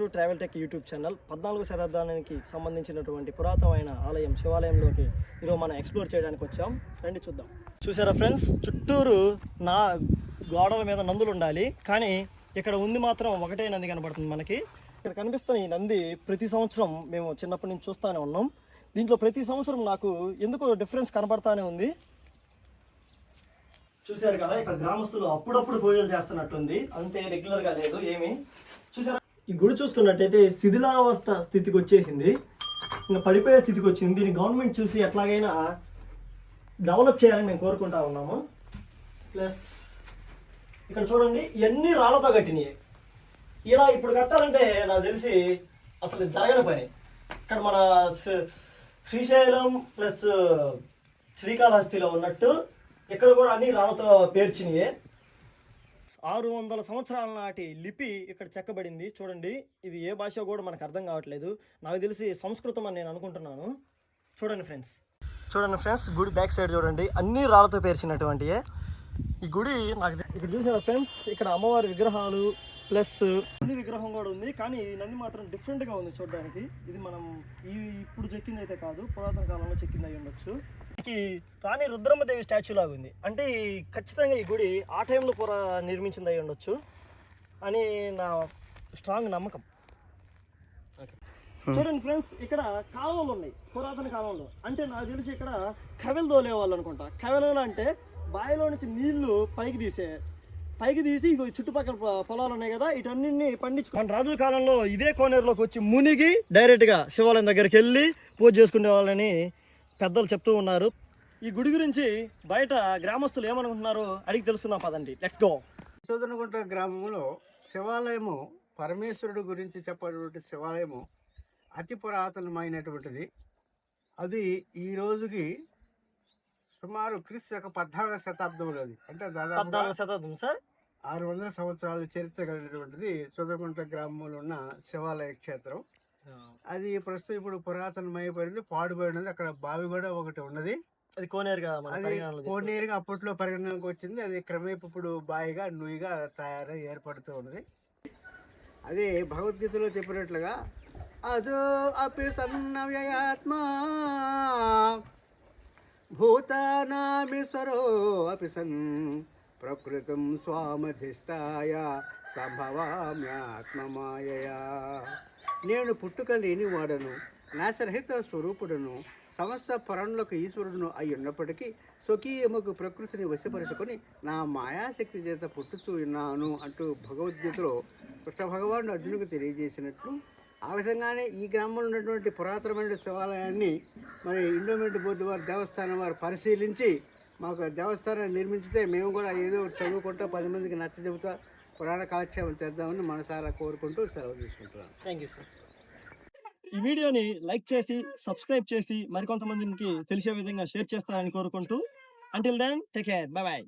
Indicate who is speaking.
Speaker 1: To travel tech YouTube channel పద్నాలుగు శతాబ్దానికి సంబంధించినటువంటి పురాతనమైన ఆలయం శివాలయంలోకి ఈరోజు మనం ఎక్స్ప్లోర్ చేయడానికి వచ్చాం. రండి చూద్దాం. చూసారా ఫ్రెండ్స్? చుట్టూరు నా గోడల మీద నందులు ఉండాలి. కానీ ఇక్కడ ఉంది మాత్రం ఒకటే నంది కనబడుతుంది మనకి. ఇక్కడ కనిపిస్తున్న ఈ నంది ప్రతి సంవత్సరం మేము చిన్నప్పటి నుంచి చూస్తూనే ఉన్నాం. దీంట్లో ప్రతి సంవత్సరం నాకు ఎందుకు డిఫరెన్స్ కనబడతానే ఉంది. చూశారు కదా ఇక్కడ గ్రామస్తులు అప్పుడప్పుడు పూజలు చేస్తున్నట్టుంది. అంతే రెగ్యులర్గా లేదు ఏమి. చూసారా ఈ గుడి చూసుకున్నట్టయితే శిథిలావస్థ స్థితికి వచ్చేసింది ఇంకా పడిపోయే స్థితికి వచ్చింది దీన్ని గవర్నమెంట్ చూసి ఎట్లాగైనా డెవలప్ చేయాలని మేము కోరుకుంటా ఉన్నాము. ప్లస్ ఇక్కడ చూడండి ఇవన్నీ రాళ్ళతో కట్టినాయి. ఇలా ఇప్పుడు కట్టాలంటే నాకు తెలిసి అసలు జరగని పని. ఇక్కడ మన శ్రీశైలం ప్లస్ శ్రీకాళహస్తిలో ఉన్నట్టు ఇక్కడ కూడా అన్ని రాళ్ళతో పేర్చినాయి. ఆరు వందల సంవత్సరాల నాటి లిపి ఇక్కడ చెక్కబడింది. చూడండి ఇది ఏ భాష కూడా మనకు అర్థం కావట్లేదు. నాకు తెలిసి సంస్కృతం అని నేను అనుకుంటున్నాను. చూడండి ఫ్రెండ్స్. చూడండి ఫ్రెండ్స్ గుడి బ్యాక్ సైడ్ చూడండి అన్ని రాళ్ళతో పేర్చినటువంటి ఈ గుడి నాకు ఇక్కడ చూసారా ఫ్రెండ్స్ ఇక్కడ అమ్మవారి విగ్రహాలు ప్లస్ నంది విగ్రహం కూడా ఉంది కానీ ఈ నంది మాత్రం డిఫరెంట్గా ఉంది చూడడానికి. ఇది మనం ఈ ఇప్పుడు చెక్కింది అయితే కాదు పురాతన కాలంలో చెక్కింది అయి ఉండొచ్చు. ఈ రాణి రుద్రమ్మదేవి స్టాచ్యూ లాగా ఉంది. అంటే ఈ ఖచ్చితంగా ఈ గుడి ఆ టైంలో పురా నిర్మించింది అయి ఉండొచ్చు. అని నా స్ట్రాంగ్ నమ్మకం. చూడండి ఫ్రెండ్స్ ఇక్కడ కాలువలు ఉన్నాయి పురాతన కాలంలో. అంటే నాకు తెలిసి ఇక్కడ కవెలు తోలేవాళ్ళు అనుకుంటా. కవెలు అంటే బావిలో నుంచి నీళ్ళు పైకి తీసే పైకి తీసి ఇగో ఈ చుట్టుపక్కల పొలాలు ఉన్నాయి కదా వీటన్నింటిని పండించుకో. మన రాజుల కాలంలో ఇదే కోనేరులోకి వచ్చి మునిగి డైరెక్ట్గా శివాలయం దగ్గరికి వెళ్ళి పూజ చేసుకునే వాళ్ళని పెద్దలు చెప్తూ ఉన్నారు. ఈ గుడి గురించి బయట గ్రామస్తులు ఏమనుకుంటున్నారో అడిగి తెలుసుకుందాం పదండి. లెట్స్ గో
Speaker 2: శోధనగుంట గ్రామంలో శివాలయము పరమేశ్వరుడు గురించి చెప్పేటువంటి శివాలయము అతి పురాతనమైనటువంటిది. అది ఈ రోజుకి సుమారు క్రీస్తు యొక్క పద్నాలుగవ శతాబ్దంలోది అంటే దాదాపు
Speaker 1: పద్నాలుగు శతాబ్దం సార్?
Speaker 2: ఆరు వందల సంవత్సరాల చరిత్ర కలిగినటువంటిది శోధనగుంట గ్రామంలో ఉన్న శివాలయ క్షేత్రం. అది ప్రస్తుతం ఇప్పుడు పురాతనమైపోయింది పాడుబడినది. అక్కడ బావి కూడా ఒకటి ఉన్నది.
Speaker 1: అది కోనేరుగా మన
Speaker 2: అది
Speaker 1: పరిగణనలో.
Speaker 2: కోనేరుగా అప్పట్లో పరిగణనకు వచ్చింది. అది క్రమేపు ఇప్పుడు బాయిగా నుయ్యిగా తయారై ఏర్పడుతూ ఉన్నది. అది భగవద్గీతలో చెప్పినట్లుగా అదో అపి సన్నవ్యయాత్మా భూతానామీశ్వరో అపి సన్ ప్రకృతం స్వామధిష్టాయ సంభవామ్యాత్మమాయయా నేను పుట్టుక లేని వాడను నాశరహిత స్వరూపుడను సమస్త పరణులకు ఈశ్వరుడును అయి ఉన్నప్పటికీ స్వకీయముకు ప్రకృతిని వశపరుచుకొని నా మాయాశక్తి చేత పుట్టుతూ ఉన్నాను అంటూ భగవద్గీతలో కృష్ణ భగవానుడు అర్జునుకు తెలియజేసినట్లు ఆ విధంగానే ఈ గ్రామంలో ఉన్నటువంటి పురాతనమైన శివాలయాన్ని మరి ఇండోమెంట్ బోర్డు వారి దేవస్థానం వారు పరిశీలించి మాకు దేవస్థానాన్ని నిర్మించితే మేము కూడా ఏదో చదువుకుంటా పది మందికి నచ్చ చెబుతా పురాణ కాలక్షేపం చేద్దామని మనసారా కోరుకుంటూ సెలవు తీసుకుంటున్నాను
Speaker 1: థ్యాంక్ యూ సార్ ఈ వీడియోని లైక్ చేసి సబ్స్క్రైబ్ చేసి మరికొంతమందికి తెలిసే విధంగా షేర్ చేస్తారని కోరుకుంటూ. Until then take care bye bye